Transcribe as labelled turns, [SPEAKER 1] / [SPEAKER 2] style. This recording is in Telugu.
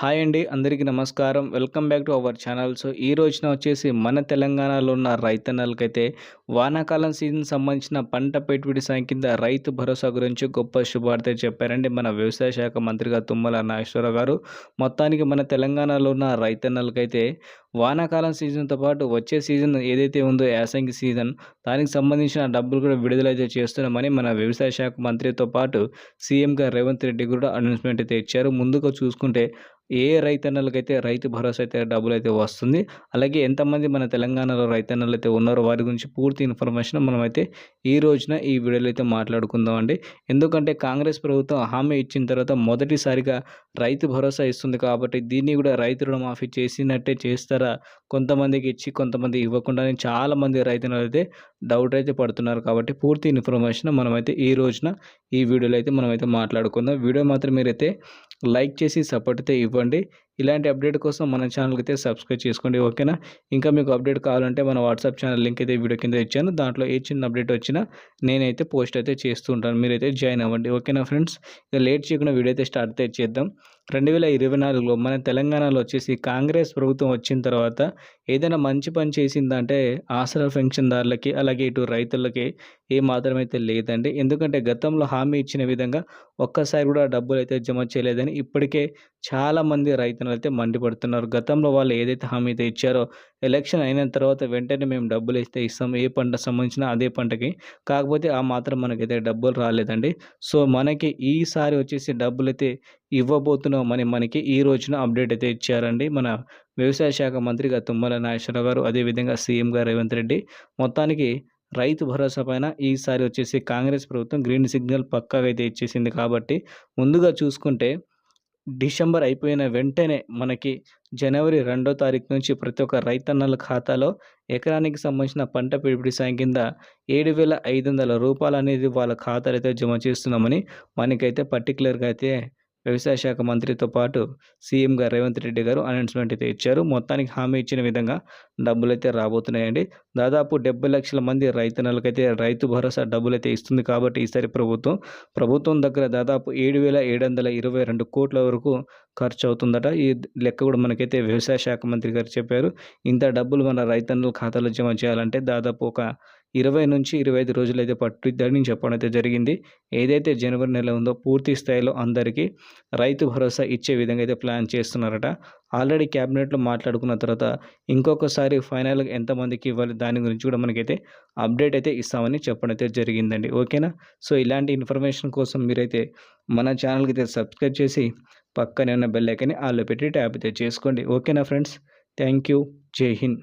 [SPEAKER 1] హాయ్ అండి అందరికీ నమస్కారం. Welcome back to our channel. So ఈ రోజున వచ్చేసి మన తెలంగాణలో ఉన్న రైతన్నలకైతే వానాకాలం సీజన్ సంబంధించిన పంట పెట్టుబడి సాయం కింద రైతు భరోసా గురించి గొప్ప శుభార్త చెప్పారండి మన వ్యవసాయ శాఖ మంత్రిగా తుమ్మల నాగేశ్వరరావు గారు. మొత్తానికి మన తెలంగాణలో ఉన్న రైతన్నలకైతే వానాకాలం సీజన్తో పాటు వచ్చే సీజన్ ఏదైతే ఉందో యాసంగి సీజన్ దానికి సంబంధించిన డబ్బులు కూడా విడుదలైతే చేస్తున్నామని మన వ్యవసాయ శాఖ మంత్రితో పాటు సీఎంగా రేవంత్ రెడ్డి కూడా అనౌన్స్మెంట్ అయితే ఇచ్చారు. ముందుగా చూసుకుంటే ఏ రైతన్నలకైతే రైతు భరోసా అయితే డబ్బులు అయితే వస్తుంది అలాగే ఎంతమంది మన తెలంగాణలో రైతన్నలు అయితే ఉన్నారో వారి గురించి పూర్తి ఇన్ఫర్మేషన్ మనమైతే ఈ రోజున ఈ వీడియోలో అయితే మాట్లాడుకుందాం అండి. ఎందుకంటే కాంగ్రెస్ ప్రభుత్వం హామీ ఇచ్చిన తర్వాత మొదటిసారిగా రైతు భరోసా ఇస్తుంది కాబట్టి దీన్ని కూడా రైతు రుణమాఫీ చేసినట్టే చేస్తారు కొంతమందికి ఇచ్చి కొంతమంది ఇవ్వకుండానే చాలామంది రైతులు అయితే డౌట్ అయితే పడుతున్నారు. కాబట్టి పూర్తి ఇన్ఫర్మేషన్ మనమైతే ఈ రోజున ఈ వీడియోలో అయితే మనమైతే మాట్లాడుకుందాం. వీడియో మాత్రం మీరైతే లైక్ చేసి సపోర్ట్ అయితే ఇవ్వండి. ఇలాంటి అప్డేట్ కోసం మన ఛానల్కి అయితే సబ్స్క్రైబ్ చేసుకోండి ఓకేనా? ఇంకా మీకు అప్డేట్ కావాలంటే మన వాట్సాప్ ఛానల్ లింక్ అయితే వీడియో కింద ఇచ్చాను. దాంట్లో ఏ చిన్న అప్డేట్ వచ్చినా నేనైతే పోస్ట్ అయితే చేస్తూ ఉంటాను. మీరైతే జాయిన్ అవ్వండి ఓకేనా ఫ్రెండ్స్? ఇక లేట్ చేయకుండా వీడియో అయితే స్టార్ట్ అయితే చేద్దాం. రెండు వేల ఇరవై నాలుగులో మన తెలంగాణలో వచ్చేసి కాంగ్రెస్ ప్రభుత్వం వచ్చిన తర్వాత ఏదైనా మంచి పని చేసిందంటే ఆసరా పెన్షన్దారులకి అలాగే ఇటు రైతులకి ఏ మాత్రమైతే లేదండి. ఎందుకంటే గతంలో హామీ ఇచ్చిన విధంగా ఒక్కసారి కూడా డబ్బులు అయితే జమ చేయలేదని ఇప్పటికే చాలామంది రైతులు అయితే మండిపడుతున్నారు. గతంలో వాళ్ళు ఏదైతే హామీ అయితే ఇచ్చారో ఎలక్షన్ అయిన తర్వాత వెంటనే మేము డబ్బులు ఇస్తే ఇస్తాం. ఏ పంట సంబంధించిన అదే పంటకి. కాకపోతే ఆ మాత్రం మనకైతే డబ్బులు రాలేదండి. సో మనకి ఈసారి వచ్చేసి డబ్బులు అయితే ఇవ్వబోతున్నామని మనకి ఈ రోజున అప్డేట్ అయితే ఇచ్చారండి. మన వ్యవసాయ శాఖ మంత్రిగా తుమ్మల నాగేశ్వరరావు గారు అదేవిధంగా సీఎం గారు రేవంత్ రెడ్డి. మొత్తానికి రైతు భరోసా పైన ఈసారి వచ్చేసి కాంగ్రెస్ ప్రభుత్వం గ్రీన్ సిగ్నల్ పక్కాగా అయితే ఇచ్చేసింది కాబట్టి ముందుగా చూసుకుంటే డిసెంబర్ అయిపోయిన వెంటనే మనకి జనవరి రెండో తారీఖు నుంచి ప్రతి ఒక్క రైతన్నల ఖాతాలో ఎకరానికి సంబంధించిన పంట పిడిపిడి సాయం కింద ఏడు వేల ఐదు వందల రూపాయలు అనేది వాళ్ళ ఖాతాలు అయితే జమ చేస్తున్నామని మనకైతే పర్టికులర్గా అయితే వ్యవసాయ శాఖ మంత్రితో పాటు సీఎం గారు రేవంత్ రెడ్డి గారు అనౌన్స్మెంట్ అయితే ఇచ్చారు. మొత్తానికి హామీ ఇచ్చిన విధంగా డబ్బులు అయితే రాబోతున్నాయండి. దాదాపు డెబ్బై లక్షల మంది రైతన్నలకైతే రైతు భరోసా డబ్బులు అయితే ఇస్తుంది కాబట్టి ఈసారి ప్రభుత్వం ప్రభుత్వం దగ్గర దాదాపు ఏడు వేల ఏడు వందల ఇరవై రెండు కోట్ల వరకు ఖర్చు అవుతుందట ఈ లెక్క కూడా మనకైతే వ్యవసాయ శాఖ మంత్రి గారు చెప్పారు. ఇంత డబ్బులు మన రైతన్నుల ఖాతాలో జమ చేయాలంటే దాదాపు ఒక ఇరవై నుంచి ఇరవై ఐదు రోజులు అయితే పట్టుద్దని చెప్పడం అయితే జరిగింది. ఏదైతే జనవరి నెల ఉందో పూర్తి స్థాయిలో అందరికీ రైతు భరోసా ఇచ్చే విధంగా అయితే ప్లాన్ చేస్తున్నారట. ఆల్రెడీ క్యాబినెట్లో మాట్లాడుకున్న తర్వాత ఇంకొకసారి ఫైనల్గా ఎంతమందికి ఇవ్వాలి దాని గురించి కూడా మనకైతే అప్డేట్ అయితే ఇస్తామని చెప్పడం అయితే జరిగిందండి. ఓకేనా? సో ఇలాంటి ఇన్ఫర్మేషన్ కోసం మీరైతే మన ఛానల్కి అయితే సబ్స్క్రైబ్ చేసి పక్కనే ఉన్న బెల్ ఐకని ఆల్లో పెట్టి ట్యాప్ అయితే చేసుకోండి. ఓకేనా ఫ్రెండ్స్ థ్యాంక్ యూ జై హింద్